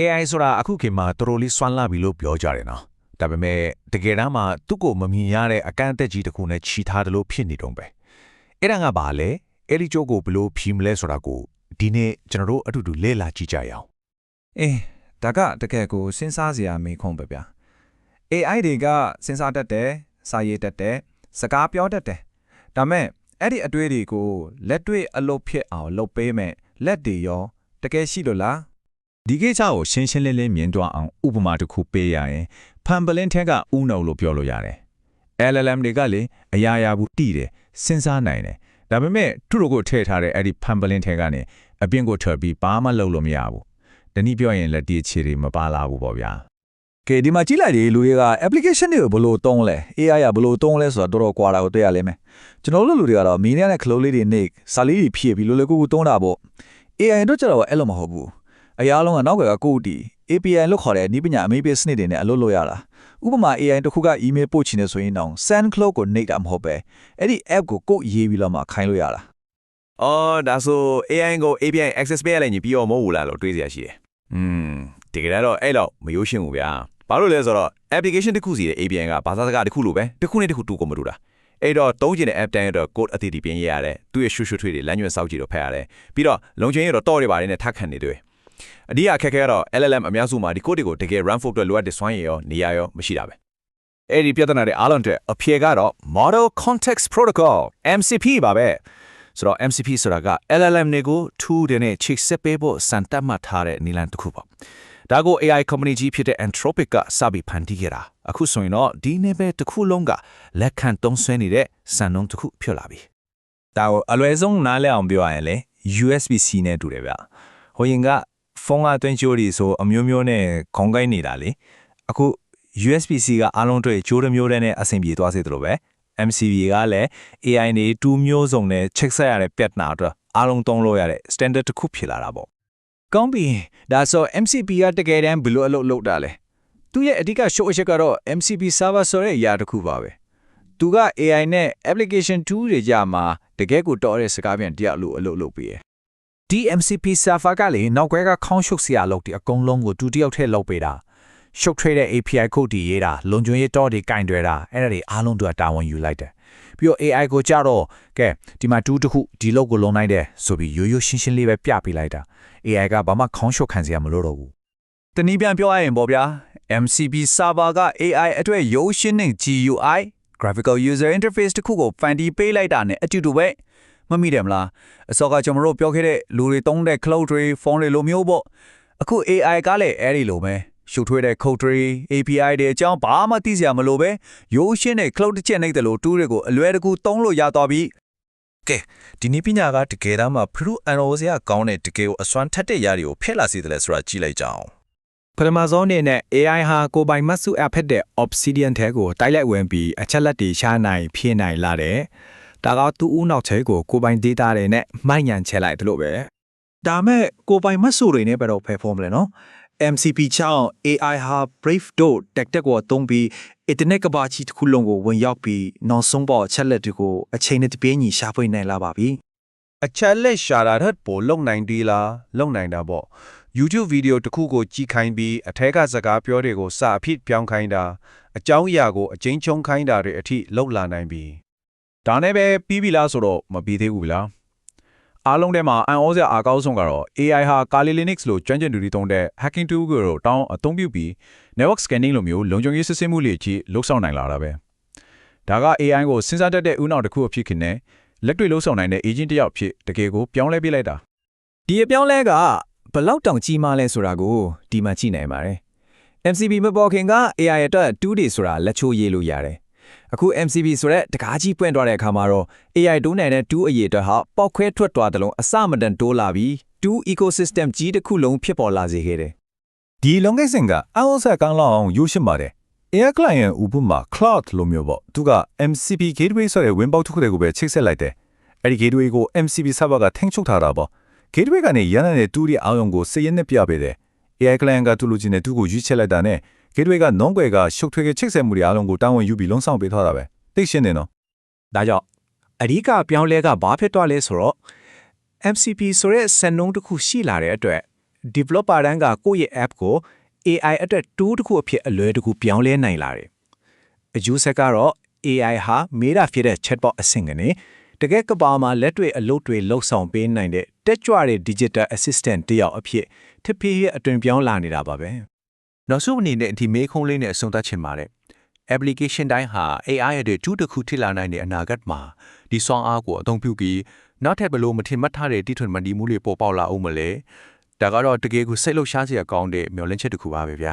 AI ဆိုတာအခုခေတ်မှာတော်တော်လေးစွမ်းလာပြီလို့ပြောကြတယ်နော်ဒါပေမဲ့တကယ်တမ်းမှာသူ့ကိုမမြင်ရတဲ့အကန့်အသတ်ကြီးတစ်ခုနဲ့ခြိထားတယ်လို့ဖြစ်နေတော့ပဲအဲ့ဒါကဘာလဲအဲ့ဒီကြိုးကိုဘယ်လို့ဖြီးမလဲဆိုတာကိုဒီနေ့ကျွန်တော်တို့အတူတူလေ့လာကြည့်ကြရအောင်အေးဒါကတကယ်ကိုစဉ်းစားစရာမေးခွန်းပဲဗျာ AI တွေကစဉ်းစားတတ်တယ်စာရေးတတ်တယ်စကားပြောတတ်တယ်ဒါမဲ့အဲ့ဒီအတွေ့အတွေကိုလက်တွေ့အလုပ်ဖြစ်အောင်လုပ်ပေးမယ်လက်တွေရောတကယ်ရှိလို့လား ဒီကိစ္စကိုရှင်းရှင်းလင်းလင်းမြင်တော့အောင်ဥပမာတစ်ခုပေးရရင်ဖန်ပလင်းထက်ကဥနှုံလို့ပြောလို့ရတယ် LLM တွေကလေအရာရာဘူးတိတယ်စဉ်းစားနိုင်တယ်ဒါပေမဲ့သူတို့ကိုထည့်ထားတဲ့အဲ့ဒီဖန်ပလင်းထက်ကနေအပြင်ကိုထွက်ပြီးဘာမှလုပ်လို့မရဘူးတနည်းပြောရင်လက်တီအခြေတွေမပါလာဘူးပေါ့ဗျာကဲဒီမှာကြည့်လိုက်ဒီလူတွေက application တွေကိုဘယ်လိုသုံးလဲ AI ကဘယ်လိုသုံးလဲဆိုတော့တော်တော်ကွာတာကိုတွေ့ရလိမ့်မယ်ကျွန်တော်တို့လူတွေကတော့မီးနဲ့ခလုံးလေးတွေနေစာလေးတွေဖြည့်ပြီးလိုလိုကူကူသုံးတာပေါ့ AI တို့ကျတော့အဲ့လိုမဟုတ်ဘူး အရာလုံးကနောက်ကကိုယ်တီ API လို့ခေါ်တဲ့နည်းပညာအမေးပေးစနစ်တွေနဲ့အလုပ်လုပ်ရတာဥပမာ AI တစ်ခုက email ပို့ချင်နေဆိုရင်တော့ SendCloud ကိုနှိပ်တာမဟုတ်ပဲအဲ့ဒီ app ကိုကိုယ်ရေးပြီးတော့မှခိုင်းလို့ရတာအော်ဒါဆို AI ကို API access ပေးရလိုက်ရင်ပြီးတော့မဟုတ်ဘူးလားလို့တွေးစရာရှိတယ်။อืมတကယ်တော့အဲ့တော့မရိုးရှင်းဘူးဗျာ။ဘာလို့လဲဆိုတော့ application တစ်ခုစီရဲ့ API ကဘာသာစကားတစ်ခုလိုပဲတစ်ခုနဲ့တစ်ခုတူကိုမတူတာ။အဲ့တော့သုံးချင်တဲ့ app တိုင်းတော့ code အသစ်တွေပြင်ရရတယ်။သူ့ရဲ့ရှုရှုထွေးတွေလမ်းညွှန်စောင့်ကြည့်တော့ဖတ်ရတယ်။ပြီးတော့လုံချင်းရတော့တော့ရပါတယ်နဲ့ထပ်ခံနေတွေ့။ အဓိကအခက်ခဲကတော့ LLM အများစုမှာဒီ code တွေကိုတကယ် run for အတွက်လိုအပ်တဲ့စွမ်းရည်ရောနေရာရောမရှိတာပဲ။အဲ့ဒီပြဿနာတွေအားလုံးအတွက်အဖြေကတော့ Model Context Protocol MCP ပါပဲ။ဆိုတော့ MCP ဆိုတာက LLM တွေကို tool တွေနဲ့ချိတ်ဆက်ပေးဖို့စံတတ်မှတ်ထားတဲ့နည်းလမ်းတစ်ခုပေါ့။ဒါကို AI company ကြီးဖြစ်တဲ့ Anthropic ကစပြီးဖန်တီးခဲ့တာ။အခုဆိုရင်တော့ဒီနယ်ပယ်တစ်ခုလုံးကလက်ခံသုံးစွဲနေတဲ့စံနှုန်းတစ်ခုဖြစ်လာပြီဒါကိုအလွယ်ဆုံးနားလည်အောင်ပြောရရင်လေ USB-C နဲ့တူတယ်ဗျဟိုရင်က ဖုန်းကတွင်းကြိုးတွေဆိုအမျိုးမျိုးနဲ့ခေါင်းကိုင်းနေတာလေအခု USB-C ကအားလုံးတွေ့ကြိုးတစ်မျိုးတည်းနဲ့အဆင်ပြေသွားစေတယ်လို့ပဲ MCV ကလည်း AI နေတူမျိုးစုံနဲ့ check ဆက်ရတဲ့ပြဿနာအတွက်အားလုံးသုံးလို့ရတဲ့ standard တစ်ခုဖြစ်လာတာပေါ့ကောင်းပြီဒါဆို MCP ကတကယ်တမ်းဘယ်လိုအလုပ်လုပ်တာလဲသူရဲ့အဓိက show အချက်ကတော့ MCP server ဆိုတဲ့အရာတစ်ခုပါပဲသူက AI နဲ့ application tool တွေကြမှာတကယ်ကိုတော်တဲ့စကားပြန်တရားလို့အလုပ်လုပ်ပေးရဒီ MCP server ကလေနောက်ကွဲကခေါင်းရှုပ်စရာလုပ်ဒီအကုန်လုံးကိုတူတယောက်ထဲလုပ်ပေးတာရှုပ်ထွေးတဲ့ API code တွေရေးတာလုံခြုံရေးတော့တွေကင်တွယ်တာအဲ့ဒါတွေအားလုံးသူကတာဝန်ယူလိုက်တယ်ပြီးတော့ AI ကိုကြတော့ကဲဒီမှာတူးတစ်ခုဒီလောက်ကိုလုံနိုင်တယ်ဆိုပြီးရိုးရိုးရှင်းရှင်းလေးပဲပြပေးလိုက်တာ AI ကဘာမှခေါင်းရှုပ်ခံစရာမလိုတော့ဘူးတနည်းပြန်ပြောရရင်ပေါ့ဗျာ MCP server က AI အတွက်ရိုးရှင်းတဲ့ GUI graphical user interface တစ်ခုကိုဖန်တီးပေးလိုက်တာနဲ့အတူတူပဲ မမိတယ်မလားအစောကကျွန်တော်တို့ပြောခဲ့တဲ့လူတွေသုံးတဲ့ cloud တွေ phone တွေလိုမျိုးပေါ့အခု AI ကလည်းအဲ့ဒီလိုပဲရှုပ်ထွေးတဲ့ code တွေ API တွေအကြောင်းဘာမှသိစရာမလိုပဲရိုးရှင်းတဲ့ cloud တစ်ချက်နဲ့တလို့တူးတွေကိုအလွယ်တကူသုံးလို့ရသွားပြီကဲဒီနည်းပညာကတကယ်တမ်းမှဖရူအန်ရိုစရာကောင်းတဲ့တကယ်ကိုအစွမ်းထက်တဲ့ຢာတွေကိုဖျက်လာစေတယ်လဲဆိုတာကြည့်လိုက်ကြအောင်ပထမဆုံးအနေနဲ့ AI ဟာကိုယ်ပိုင်မတ်စု app ဖြစ်တဲ့ Obsidian ထဲကိုတိုက်လိုက်ဝင်ပြီးအချက်လက်တွေရှာနိုင်ဖြည့်နိုင်လာတယ်။ ဒါကသူ့ဦးနောက်ချဲကိုကိုယ်ပိုင် data တွေနဲ့မိုက်ညံချဲလိုက်တယ်လို့ပဲဒါမဲ့ကိုပိုင်မတ်ဆိုတွေနဲ့ပဲတော့ဖယ်ဖော်မလဲနော် MCP ချောင်း AI ဟာ Brave တို့တက်တက်ကိုသုံးပြီး internet ကဘာချီတစ်ခုလုံးကိုဝင်ရောက်ပြီးနောက်ဆုံးပေါ်အချက်လက်တွေကိုအချိန်နဲ့တပြေးညီရှာဖွေနိုင်လာပါပြီအချက်လက်ရှာတာထက်ပိုလုံနိုင်သေးလားလုံနိုင်တာပေါ့ YouTube ဗီဒီယိုတစ်ခုကိုကြည့်ခိုင်းပြီးအထက်ကစကားပြောတွေကိုစာအဖြစ်ပြောင်းခိုင်းတာအကြောင်းအရာကိုအကျဉ်းချုံခိုင်းတာတွေအထိလုံလာနိုင်ပြီ ဒါနဲ့ပဲပြီးပြီလားဆိုတော့မပြီးသေးဘူးဗျလားအားလုံးထဲမှာအန်ဩစရာအကောင်းဆုံးကတော့ AI ဟာ Kali Linux လို့ကျွမ်းကျင်သူတွေသုံးတဲ့ hacking tool ကိုတော့တောင်းအသုံးပြုပြီး network scanning လိုမျိုးလုံခြုံရေးစစ်ဆေးမှုတွေကြီးလှုပ်ဆောင်နိုင်လာတာပဲဒါက AI ကိုစဉ်းစားတတ်တဲ့ဥနောက်တစ်ခုအဖြစ်ခင်နဲ့လက်တွေ့လှုပ်ဆောင်နိုင်တဲ့ agent တစ်ယောက်အဖြစ်တကယ်ကိုပြောင်းလဲပြလိုက်တာဒီအပြောင်းလဲကဘလောက်တောင်ကြီးမားလဲဆိုတာကိုဒီမှာကြည့်နိုင်ပါတယ် MCP မပေါ်ခင်က AI အတွက်2 day ဆိုတာလက်ချိုးရေးလို့ရတယ် အခု MCP ဆိုတဲ့တကားကြီးပွင့်သွားတဲ့အခါမှာတော့ AI တိုးနိုင်တဲ့2အရေးအတွက်ဟာပေါက်ခွဲထွက်သွားတယ်လို့အစမတန်တိုးလာပြီး2 ecosystem ကြီးတစ်ခုလုံးဖြစ်ပေါ်လာစေခဲ့တယ်ဒီ long game ကအအောင်ဆက်ကောင်းလောက်အောင်ယူရှင်းပါတယ် AI client ဥပမာ cloud လိုမျိုးပေါ့သူက MCP gateway ဆိုတဲ့ win box တစ်ခုတည်းကိုပဲချိတ်ဆက်လိုက်တယ်အဲ့ဒီ gateway ကို MCP server ကထိန်းချုပ်ထားတာပေါ့ gateway ကနေရန်တဲ့တူးရဲ့အောင်ရုံကိုစည်ရင်းနဲ့ပြပေးတယ် AI client ကတူလူချင်းနဲ့သူ့ကိုရွေးချယ်လိုက်တာနဲ့ gateway က non ွယ်ကရှုပ်ထွေးတဲ့ချိတ်ဆက်မှုတွေအားလုံးကိုတာဝန်ယူပြီးလုံးဆောင်ပေးထားတာပဲသိရှင်းတယ်နော်ဒါကြောင့်အဓိကပြောင်းလဲကဘာဖြစ်သွားလဲဆိုတော့ MCP ဆိုတဲ့စံနှုန်းတစ်ခုရှိလာတဲ့အတွက် developer တန်းကကိုယ့်ရဲ့ app ကို AI အတွက် tool တစ်ခုအဖြစ်အလွယ်တကူပြောင်းလဲနိုင်လာတယ်အယူဆက်ကတော့ AI ဟာမေးတာဖြစ်တဲ့ chatbot အဆင့်ကနေတကယ်ကဘာမှာလက်တွေ့အလုပ်တွေလှုပ်ဆောင်ပေးနိုင်တဲ့တက်ကြွတဲ့ digital assistant တယောက်အဖြစ်တဖြည်းဖြည်းအတွင်ပြောင်းလာနေတာပါပဲ နောက်ဆုံးအနေနဲ့ဒီမေးခွန်းလေးနဲ့အဆုံးသတ်ချင်ပါတယ် application တိုင်းဟာ AI ရဲ့တူတစ်ခုထိလာနိုင်တဲ့အနာဂတ်မှာဒီစွမ်းအားကိုအသုံးပြုပြီးနောက်ထပ်ဘယ်လိုမထင်မှတ်ထားတဲ့တိထွင်မှန်တီမှုတွေပေါ်ပေါက်လာအောင်မလဲဒါကတော့တကယ်ကိုစိတ်လှုပ်ရှားစရာကောင်းတဲ့မျှော်လင့်ချက်တစ်ခုပါပဲဗျာ